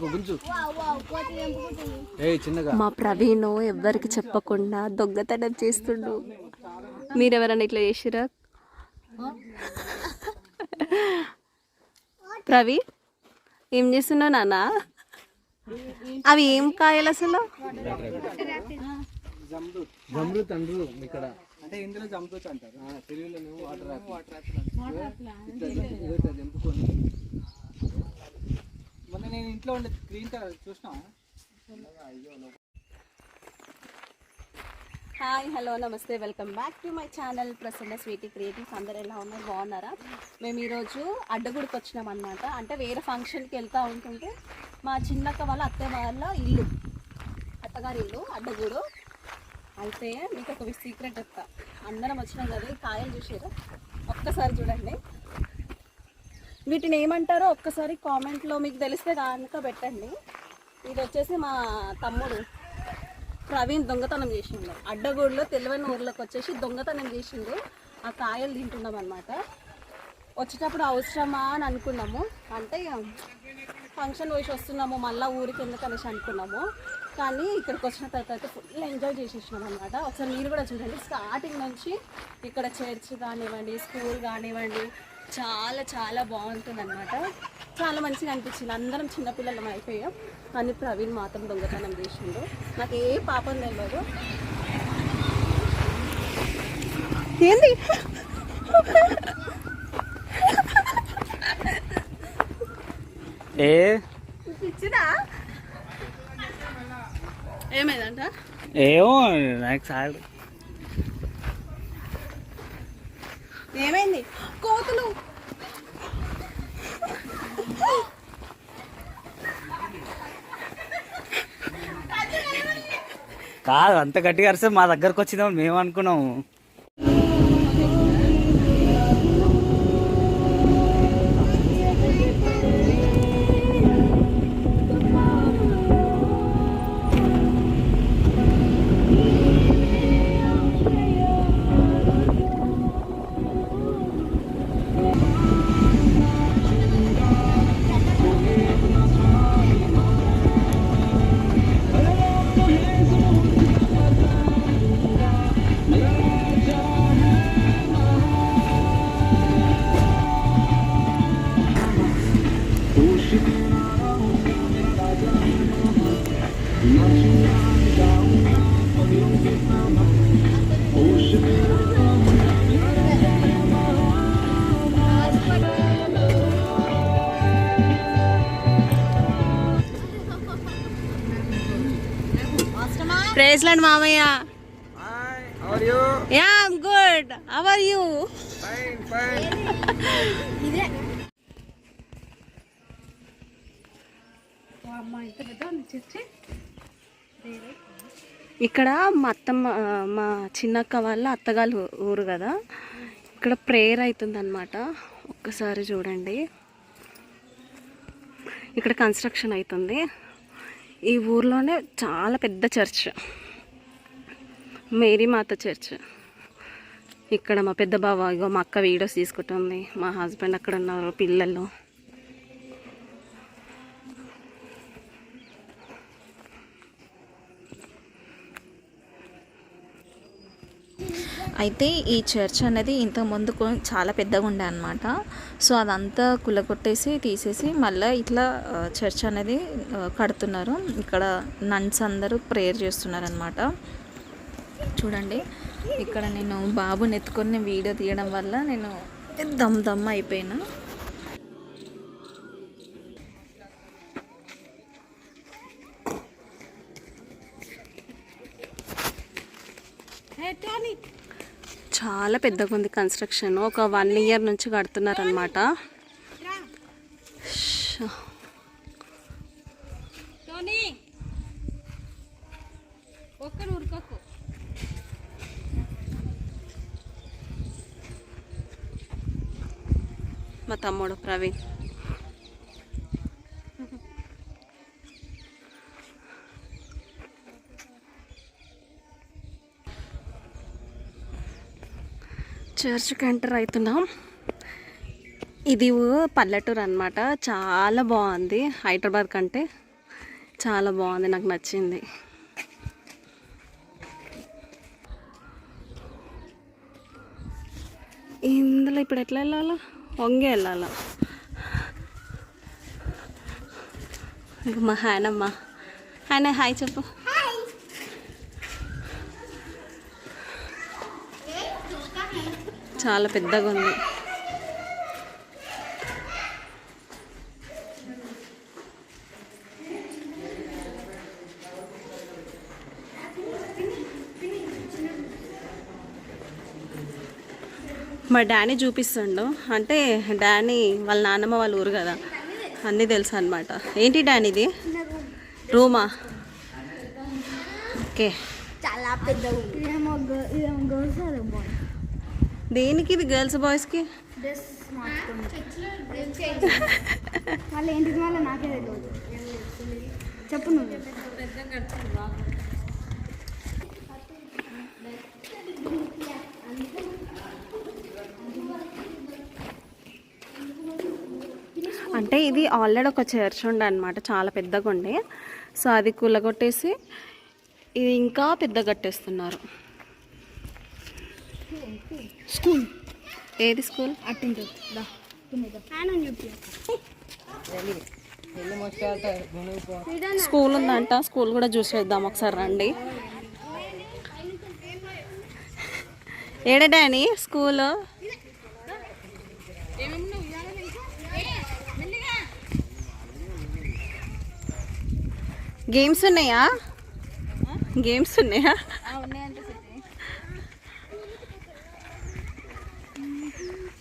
గుంజు. ఏ చిన్నగా. మా ప్రవీణ్ ఎవ్వరికి చెప్పకుండా దొంగతనం చేస్తుండు. మీరెవరన్నా ఇట్లా చేసిరా? ప్రవీణ్ ఏం చేస్తున్నావు నాన్న? అవి ఏం కాయలు అసలు? జమ్రు తండ్రు ఇక్కడ. అంటే ఇందులో జమ్రుత్ అంటారు. తెలుగులో వాటర్ వాటర్ ఇంట్లో ఉండే గ్రీన్ కలర్ చూసినాం హాయ్ హలో నమస్తే welcome back to my channel Prasanna sweety creatives అందరు ఎలా ఉన్నారు? బాగున్నారా? మేము ఈరోజు అడ్డగుడికి వచ్చినాం అనమాట అంటే వేరే ఫంక్షన్కి వెళ్తూ ఉంటుంటే మా చిన్నక్క వాళ్ళ అత్తయ్య వాళ్ళ ఇల్లు అత్తగారి ఇల్లు అడ్డగూడు. అయితే మీకు ఒక సీక్రెట్ చెప్తా. అందరం వచ్చినాం కదా కాయలు చూసారు? ఒక్కసారి చూడండి. వీటిని ఏమంటారో ఒక్కసారి కామెంట్లో మీకు తెలిస్తే కనుక పెట్టండి. ఇది వచ్చేసి మా తమ్ముడు ప్రవీణ్ దొంగతనం చేసిండు. అడ్డగూడులో తెలివైన ఊర్లోకి వచ్చేసి దొంగతనం చేసిండు. ఆ కాయలు తింటున్నాం అనమాట వచ్చేటప్పుడు అవసరమా అని అనుకున్నాము. అంటే ఫంక్షన్ పోసి వస్తున్నాము మళ్ళీ ఊరికి ఎందుకు అనేసి అనుకున్నాము. కానీ ఇక్కడికి వచ్చిన తర్వాత ఫుల్ ఎంజాయ్ చేసేసినాం అనమాట ఒకసారి మీరు కూడా చూడండి. స్టార్టింగ్ నుంచి ఇక్కడ చర్చ్ కానివ్వండి స్కూల్ కానివ్వండి చాలా చాలా బాగుంటుంది అనమాట చాలా మంచిగా అనిపించింది. అందరం చిన్నపిల్లలం అయిపోయాం. కానీ ప్రవీణ్ మాత్రం దొంగతనం చేసిండు. నాకు ఏ పాపం తెలియదు ఏంది? ఏ? ఏమైందంట? ఏమో నాకు చాలు ఏమైంది? కోతులు. కాదు అంత గట్టిగా అరిస్తే మా దగ్గరకు వచ్చిందేమో మేము అనుకున్నాము ప్రేజ్ లాండ్ మామయ్య యా గుడ్ ఆర్ యూ ఇక్కడ మా అత్తమ్మ మా చిన్నక్క వాళ్ళ అత్తగారు ఊరు కదా. ఇక్కడ ప్రేయర్ అవుతుంది అనమాట ఒక్కసారి చూడండి. ఇక్కడ కన్స్ట్రక్షన్ అవుతుంది. ఈ ఊర్లోనే చాలా పెద్ద చర్చ్ మేరీ మాత చర్చ్. ఇక్కడ మా పెద్ద బావ ఇగో మా అక్క వీడియోస్ తీసుకుంటుంది. మా హస్బెండ్ అక్కడ ఉన్నారు పిల్లలు. అయితే ఈ చర్చ్ అనేది ఇంత ముందు చాలా పెద్దగా ఉండే అనమాట సో అదంతా కులగొట్టేసి తీసేసి మళ్ళీ ఇట్లా చర్చ్ అనేది కడుతున్నారు. ఇక్కడ నన్స్ అందరూ ప్రేయర్ చేస్తున్నారు అనమాట చూడండి. ఇక్కడ నేను బాబుని ఎత్తుకొని వీడియో తీయడం వల్ల నేను దమ్ దమ్ అయిపోయినా. చాలా పెద్దగా ఉంది కన్స్ట్రక్షన్ ఒక వన్ ఇయర్ నుంచి కడుతున్నారు మా తమ్ముడు ప్రవీణ్. చర్చ్కి ఎంటర్ అవుతున్నాం ఇది పల్లెటూరు అనమాట చాలా బాగుంది. హైదరాబాద్ కంటే చాలా బాగుంది నాకు నచ్చింది. ఇందులో ఇప్పుడు ఎట్లా వెళ్ళాలా? వంగే వెళ్ళాల? ఇక మా హ్యానమ్మ. ఆయన హాయ్ చెప్పు. చాలా పెద్దగా ఉంది. మా డానీ చూపిస్తుండు. అంటే డానీ వాళ్ళ నాన్నమ్మ వాళ్ళ ఊరు కదా. అన్నీ తెలుసు అనమాట ఏంటి డానీ ఇది? రూమా? ఓకే. చాలా పెద్ద దేనికి ఇది గర్ల్స్ బాయ్స్కి చెప్పు నువ్వు. అంటే ఇది ఆల్రెడీ ఒక చర్చ్ ఉండే అనమాట చాలా పెద్దగా ఉండే. సో అది కూలగొట్టేసి ఇది ఇంకా పెద్ద కట్టేస్తున్నారు. స్కూల్. ఏది స్కూల్? స్కూల్ ఉందంట స్కూల్ కూడా చూసేద్దాం ఒకసారి రండి. ఏడడాని స్కూల్? గేమ్స్ ఉన్నాయా? గేమ్స్ ఉన్నాయా?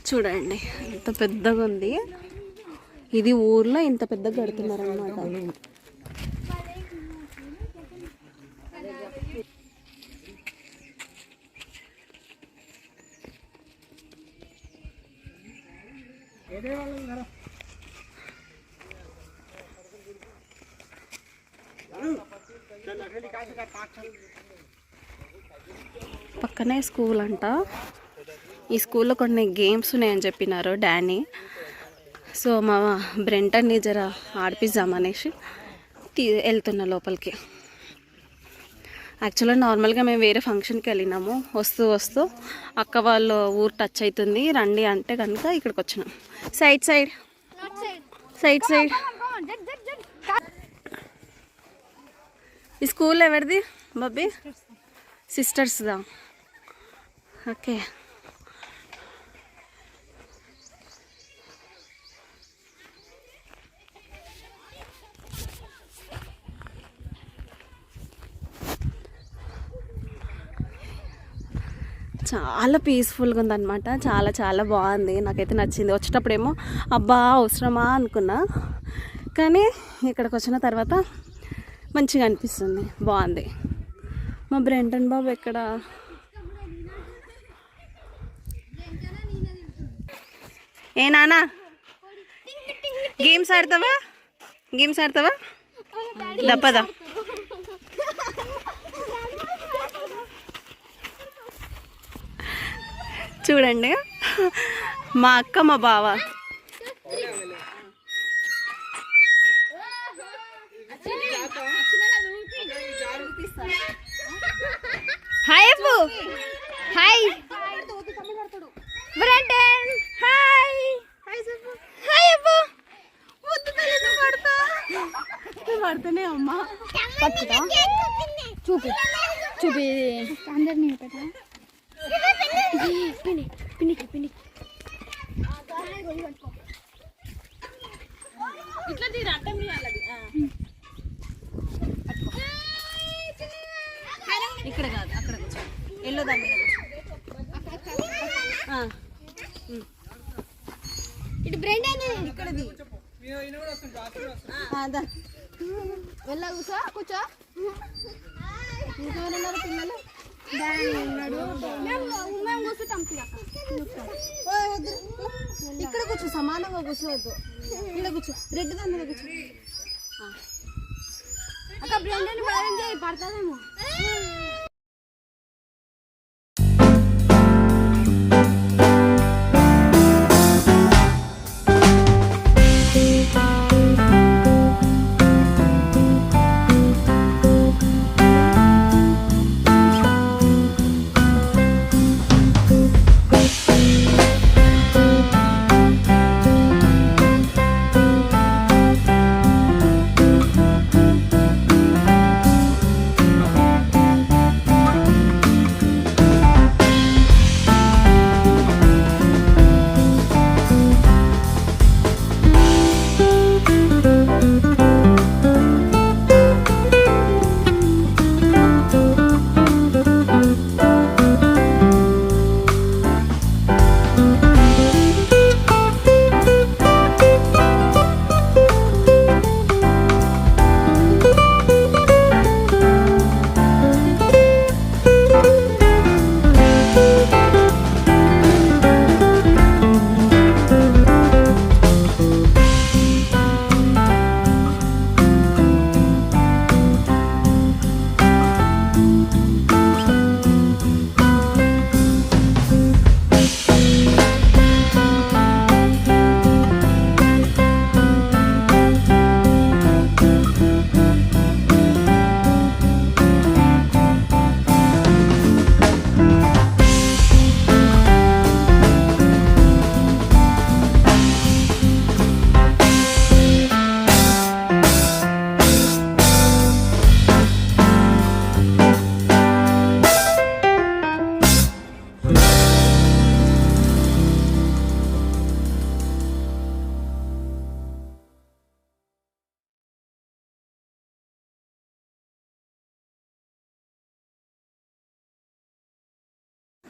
చూడండి ఎంత పెద్దగా ఉంది. ఇది ఊర్లో ఇంత పెద్దగా కడుతున్నారు అనమాట పక్కనే స్కూల్ అంట. ఈ స్కూల్లో కొన్ని గేమ్స్ ఉన్నాయని చెప్పినారు డానీ. సో మా బ్రెంటన్ని జర ఆడిపిద్దామనేసి తీ వెళ్తున్నా లోపలికి. యాక్చువల్గా నార్మల్గా మేము వేరే ఫంక్షన్కి వెళ్ళినాము. వస్తూ వస్తూ అక్క వాళ్ళు ఊరు టచ్ అవుతుంది రండి అంటే కనుక ఇక్కడికి వచ్చినాం. Side side. Side side. ఈ స్కూల్ ఎవరిది? బాబీ? సిస్టర్స్దా ఓకే. చాలా పీస్ఫుల్గా ఉందన్నమాట. చాలా చాలా బాగుంది. నాకైతే నచ్చింది. వచ్చేటప్పుడేమో అబ్బా అవసరమా? అనుకున్నా. కానీ ఇక్కడికి వచ్చిన తర్వాత మంచిగా అనిపిస్తుంది. బాగుంది. మా బ్రెంటన్ బాబు ఎక్కడ? ఏ నానా? గేమ్స్ ఆడతావా? గేమ్స్ ఆడతావా? దప్పదా చూడండి. మా అక్క మా బావ. పడుతూనే అమ్మా. పట్టుకుంటా చూపి. చూపి. అందరినీ పెట్టా పిన్ని పిన్ని పిన్ని ఇట్లా తీరా ఇక్కడ కాదు అక్కడ కూర్చో. ఎల్లో దాని మీద ఇటు ఇక్కడది. ఆ, దా. వెళ్ళా కూర్చో కూర్చో. ఇంకెవరున్నారు పిల్లలు? మేము కూర్చుంటాం ఇక్కడ కూర్చో సమానంగా కూర్చోవద్దు. ఇక్కడ కూర్చో. రెడ్ దాని మీద కూర్చో. అక్క బ్రెండన్ బలం చేయి పడుతుందేమో.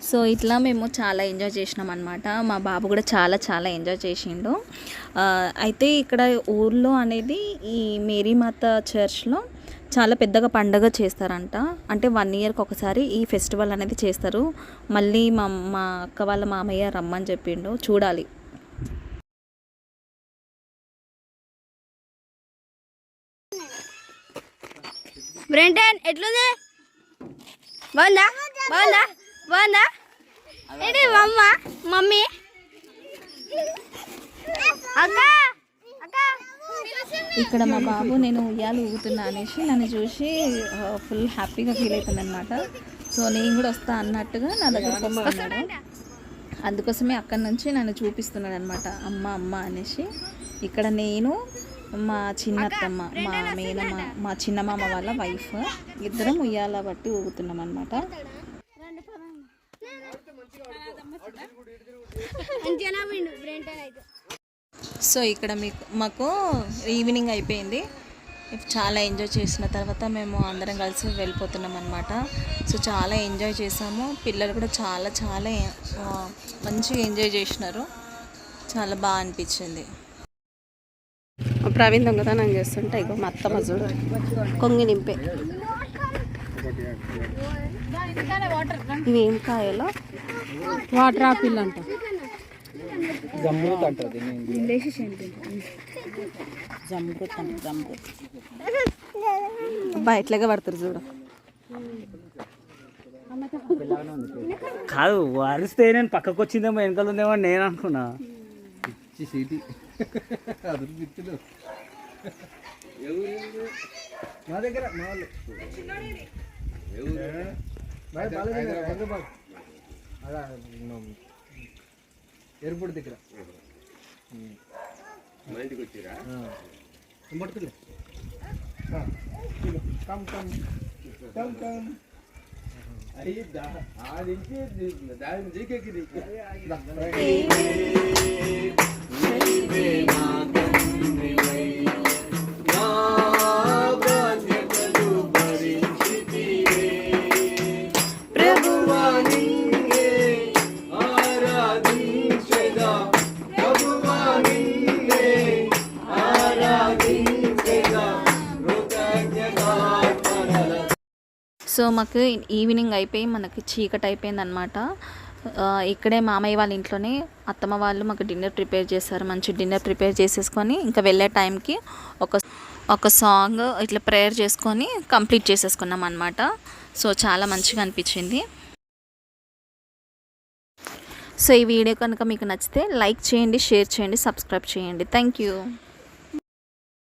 సో ఇట్లా మేము చాలా ఎంజాయ్ చేసినాం అనమాట మా బాబు కూడా చాలా చాలా ఎంజాయ్ చేసిండు. అయితే ఇక్కడ ఊర్లో అనేది ఈ మేరీమాత చర్చ్లో చాలా పెద్దగా పండగ చేస్తారంట. అంటే వన్ ఇయర్కి ఒకసారి ఈ ఫెస్టివల్ అనేది చేస్తారు. మళ్ళీ మా మా అక్క వాళ్ళ మామయ్య రమ్మని చెప్పిండు. చూడాలి. బ్రెంటన్ ఎట్లుంది? బాగుందా? బాగుందా? బాగుందా ఏంటి మమ్మ మమ్మీ? అక్క! అక్క! ఇక్కడ మా బాబు నేను ఉయ్యాలు ఊగుతున్నా అనేసి నన్ను చూసి ఫుల్ హ్యాపీగా ఫీల్ అవుతుంది అనమాట సో నేను కూడా వస్తా అన్నట్టుగా నా దగ్గరకు వస్తున్నాడు అందుకోసమే అక్కడి నుంచి నన్ను చూపిస్తున్నాడు అనమాట అమ్మ అమ్మ అనేసి. ఇక్కడ నేను మా చిన్నత్తమ్మ మా మేనమ్మ మా చిన్నమామ వాళ్ళ వైఫ్ ఇద్దరం ఉయ్యాల బట్టి ఊగుతున్నాం అనమాట బ్రెంటన్ అయితే సో ఇక్కడ మీకు మాకు ఈవినింగ్ అయిపోయింది. చాలా ఎంజాయ్ చేసిన తర్వాత మేము అందరం కలిసి వెళ్ళిపోతున్నాం అనమాట సో చాలా ఎంజాయ్ చేసాము. పిల్లలు కూడా చాలా చాలా మంచిగా ఎంజాయ్ చేసినారు. చాలా బాగా అనిపించింది. ప్రవీణ్ దొంగతనం చేస్తుంటే ఇగో మా అత్తమ్మ చూడు. కొంగి నింపే. ఇవి ఏం కాయలో వాటర్ ఆపిల్ అంట జమ్ముత్ అంటారు అంటే జమ్ముత్ అబ్బా ఎట్లాగా పడతారు చూడు. కాదు వరిస్తే నేను పక్కకు వచ్చిందేమో వెనకాల ఉందేమో అని నేను అనుకున్నా. ఎయిర్పోర్ట్ దగ్గర அதான் இன்னும் ஏற்படுத்திக்கிறேன். மைண்டுக்கு வச்சுக்கிறேன் ரொம்ப எடுத்துக்கல கம் கம். Come come. ஐயா ஆறு இன்ச்சு தாறு సో మాకు ఈవినింగ్ అయిపోయి మనకి చీకటి అయిపోయింది అనమాట ఇక్కడే మామయ్య వాళ్ళ ఇంట్లోనే అత్తమ్మ వాళ్ళు మాకు డిన్నర్ ప్రిపేర్ చేశారు. మంచి డిన్నర్ ప్రిపేర్ చేసేసుకొని ఇంకా వెళ్ళే టైంకి ఒక ఒక సాంగ్ ఇట్లా ప్రేయర్ చేసుకొని కంప్లీట్ చేసేసుకున్నాం అనమాట సో చాలా మంచిగా అనిపించింది. సో ఈ వీడియో కనుక మీకు నచ్చితే లైక్ చేయండి షేర్ చేయండి సబ్స్క్రైబ్ చేయండి. Thank you.